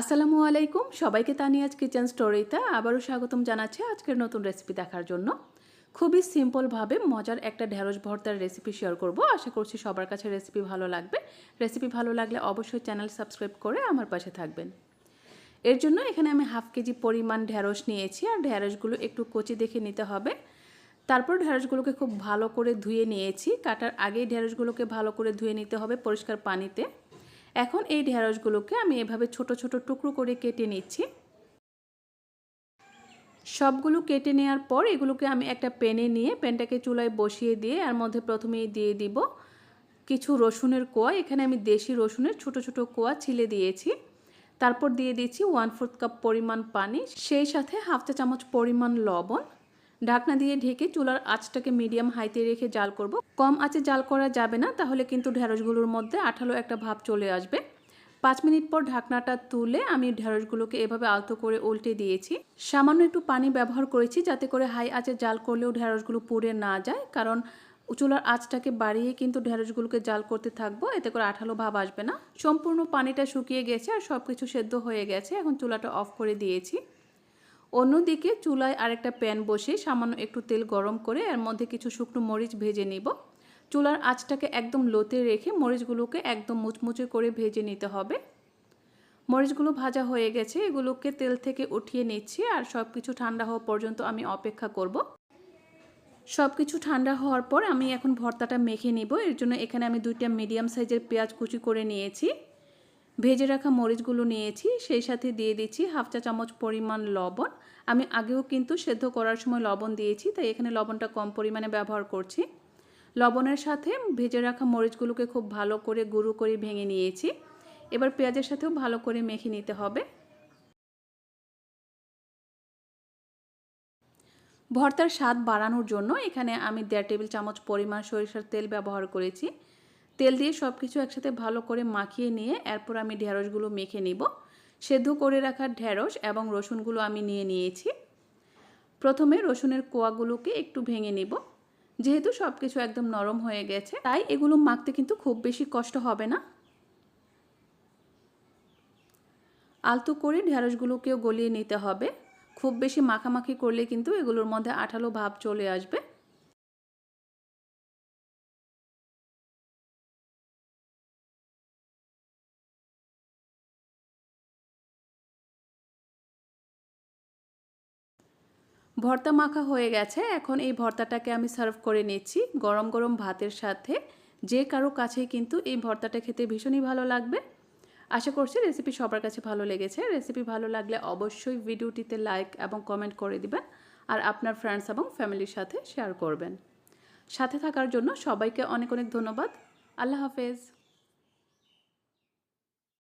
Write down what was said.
আসসালামু আলাইকুম। সবাইকে তানিয়াজ কিচেন স্টোরিতে আবারও স্বাগতম জানাচ্ছি আজকের নতুন রেসিপি দেখার জন্য। খুবই সিম্পলভাবে মজার একটা ঢেঁড়স ভর্তার রেসিপি শেয়ার করব। আশা করছি সবার কাছে রেসিপি ভালো লাগবে। রেসিপি ভালো লাগলে অবশ্যই চ্যানেল সাবস্ক্রাইব করে আমার পাশে থাকবেন। এর জন্য এখানে আমি হাফ কেজি পরিমাণ ঢেঁড়স নিয়েছি আর ঢেঁড়সগুলো একটু কচি দেখে নিতে হবে। তারপর ঢেঁড়সগুলোকে খুব ভালো করে ধুয়ে নিয়েছি। কাটার আগেই ঢেঁড়সগুলোকে ভালো করে ধুয়ে নিতে হবে পরিষ্কার পানিতে। এখন এই ঢেঁড়সগুলোকে আমি এভাবে ছোট ছোট টুকরো করে কেটে নিচ্ছি। সবগুলো কেটে নেওয়ার পর এগুলোকে আমি একটা প্যানে নিয়ে প্যানটাকে চুলায় বসিয়ে দিয়ে এর মধ্যে প্রথমেই দিয়ে দিব কিছু রসুনের কোয়া। এখানে আমি দেশি রসুনের ছোট ছোট কোয়া ছিলে দিয়েছি। তারপর দিয়ে দিচ্ছি ওয়ান ফোর্থ কাপ পরিমাণ পানি, সেই সাথে হাফ চা চামচ পরিমাণ লবণ ঢাকনা দিয়ে ঢেকে চুলার আঁচটাকে মিডিয়াম হাইতে রেখে জাল করব। কম আঁচে জাল করা যাবে না, তাহলে কিন্তু ঢেঁড়সগুলোর মধ্যে আঠালো একটা ভাব চলে আসবে। পাঁচ মিনিট পর ঢাকনাটা তুলে আমি ঢেঁড়সগুলোকে এভাবে আলতো করে উল্টে দিয়েছি। সামান্য একটু পানি ব্যবহার করেছি যাতে করে হাই আঁচে জাল করলেও ঢেঁড়সগুলো পুড়ে না যায়, কারণ চুলার আঁচটাকে বাড়িয়ে কিন্তু ঢেঁড়সগুলোকে জাল করতে থাকব, এতে করে আঠালো ভাব আসবে না। সম্পূর্ণ পানিটা শুকিয়ে গেছে আর সব কিছু সেদ্ধ হয়ে গেছে, এখন চুলাটা অফ করে দিয়েছি। অন্যদিকে চুলায় আরেকটা প্যান বসিয়ে সামান্য একটু তেল গরম করে এর মধ্যে কিছু শুকনো মরিচ ভেজে নিব। চুলার আঁচটাকে একদম লোতে রেখে মরিচগুলোকে একদম মুচমুচে করে ভেজে নিতে হবে। মরিচগুলো ভাজা হয়ে গেছে, এগুলোকে তেল থেকে উঠিয়ে নিচ্ছি আর সব কিছু ঠান্ডা হওয়া পর্যন্ত আমি অপেক্ষা করব। সব কিছু ঠান্ডা হওয়ার পর আমি এখন ভর্তাটা মেখে নিব। এর জন্য এখানে আমি দুইটা মিডিয়াম সাইজের পেঁয়াজ কুচি করে নিয়েছি। ভেজে রাখা মরিচগুলো নিয়েছি, সেই সাথে দিয়ে দিচ্ছি হাফ চা চামচ পরিমাণ লবণ। আমি আগেও কিন্তু সেদ্ধ করার সময় লবণ দিয়েছি, তাই এখানে লবণটা কম পরিমাণে ব্যবহার করছি। লবণের সাথে ভেজে রাখা মরিচগুলোকে খুব ভালো করে গুঁড়ো করে ভেঙে নিয়েছি। এবার পেঁয়াজের সাথেও ভালো করে মেখে নিতে হবে। ভর্তার স্বাদ বাড়ানোর জন্য এখানে আমি দেড় টেবিল চামচ পরিমাণ সরিষার তেল ব্যবহার করেছি। তেল দিয়ে সব কিছু একসাথে ভালো করে মাখিয়ে নিয়ে এরপর আমি ঢেঁড়সগুলো মেখে নিব। সেদ্ধ করে রাখা ঢেঁড়স এবং রসুনগুলো আমি নিয়ে নিয়েছি। প্রথমে রসুনের কোয়াগুলোকে একটু ভেঙে নিব। যেহেতু সব কিছু একদম নরম হয়ে গেছে, তাই এগুলো মাখতে কিন্তু খুব বেশি কষ্ট হবে না। আলতো করে ঢেঁড়সগুলোকেও গলিয়ে নিতে হবে। খুব বেশি মাখামাখি করলে কিন্তু এগুলোর মধ্যে আঠালো ভাব চলে আসবে। ভর্তা মাখা হয়ে গেছে। এখন এই ভর্তাটাকে আমি সার্ভ করে নিচ্ছি গরম গরম ভাতের সাথে। যে কারও কাছে কিন্তু এই ভর্তাটা খেতে ভীষণই ভালো লাগবে। আশা করছি রেসিপি সবার কাছে ভালো লেগেছে। রেসিপি ভালো লাগলে অবশ্যই ভিডিওটিতে লাইক এবং কমেন্ট করে দিবেন আর আপনার ফ্রেন্ডস এবং ফ্যামিলির সাথে শেয়ার করবেন। সাথে থাকার জন্য সবাইকে অনেক অনেক ধন্যবাদ। আল্লাহ হাফেজ।